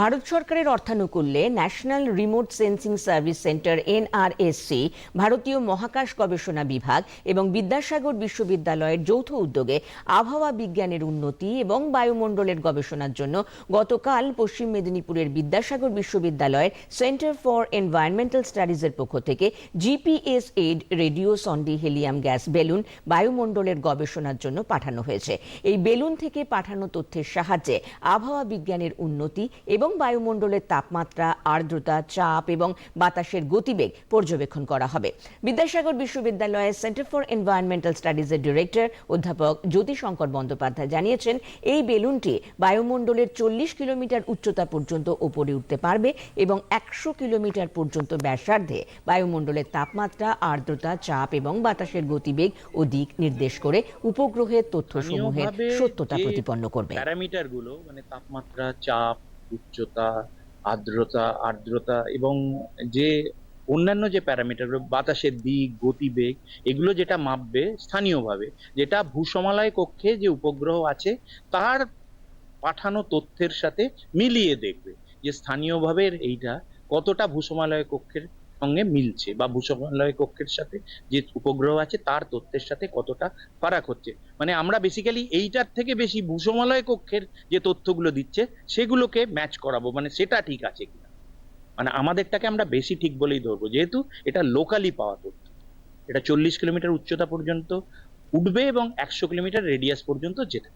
ভারত সরকারের অর্থানুকূল্যে National Remote Sensing Service Centre, NRSC, ভারতীয় মহাকাশ গবেষণা বিভাগ এবং বিদ্যাসাগর বিশ্ববিদ্যালয়ের যৌথ উদ্যোগে আবহাওয়া বিজ্ঞানের উন্নতি এবং বায়ুমণ্ডলের গবেষণার জন্য গতকাল পশ্চিম মেদিনীপুরের বিদ্যাসাগর বিশ্ববিদ্যালয়ের সেন্টার ফর এনভায়রনমেন্টাল স্টাডিজের পক্ষ থেকে GPS aid, radio sonde, helium gas balloon বায়ুমণ্ডলের গবেষণার জন্য পাঠানো হয়েছে। এই বেলুন থেকে পাঠানো তথ্যের সাহায্যে আবহাওয়া বিজ্ঞানের উন্নতি এবং বায়ুমণ্ডলের তাপমাত্রা আর্দ্রতা চাপ এবং বাতাসের গতিবেগ পর্যবেক্ষণ করা হবে। বিদ্যাসাগর বিশ্ববিদ্যালয়ের সেন্টার ফর এনভায়রনমেন্টাল স্টাডিজের ডিরেক্টর অধ্যাপক জ্যোতিশঙ্কর বন্দ্যোপাধ্যায় জানিয়েছেন এই বেলুনটি বায়ুমণ্ডলের চল্লিশ কিলোমিটার উচ্চতা পর্যন্ত ওপরে উঠতে পারবে এবং একশো কিলোমিটার পর্যন্ত ব্যাসার্ধে বায়ুমণ্ডলের তাপমাত্রা আর্দ্রতা চাপ এবং বাতাসের গতিবেগ ও দিক নির্দেশ করে উপগ্রহের তথ্যসমূহের সত্যতা প্রতিপন্ন করবে। প্যারামিটারগুলো মানে তাপমাত্রা চাপ উচ্চতা, আর্দ্রতা আর্দ্রতা এবং যে অন্যান্য যে প্যারামিটার বাতাসের দিক, গতিবেগ, এগুলো যেটা মাপবে স্থানীয়ভাবে, যেটা ভূসমালয় কক্ষে যে উপগ্রহ আছে, তার পাঠানো তথ্যের সাথে মিলিয়ে দেখবে যে স্থানীয়ভাবে এইটা কতটা ভূসমালয় কক্ষের সঙ্গে মিলছে বা ভূসমালয় কক্ষের সাথে যে উপগ্রহ আছে তার তথ্যের সাথে কতটা ফারাক হচ্ছে। মানে আমরা বেসিক্যালি এইটার থেকে বেশি ভূসমালয় কক্ষের যে তথ্যগুলো দিচ্ছে, সেগুলোকে ম্যাচ করাবো। মানে সেটা ঠিক আছে কিনা? মানে আমাদেরটাকে আমরা বেশি ঠিক বলেই ধরবো। যেহেতু এটা লোকালি পাওয়া তথ্য। এটা চল্লিশ কিলোমিটার উচ্চতা পর্যন্ত উঠবে এবং একশো কিলোমিটার রেডিয়াস পর্যন্ত যেতে।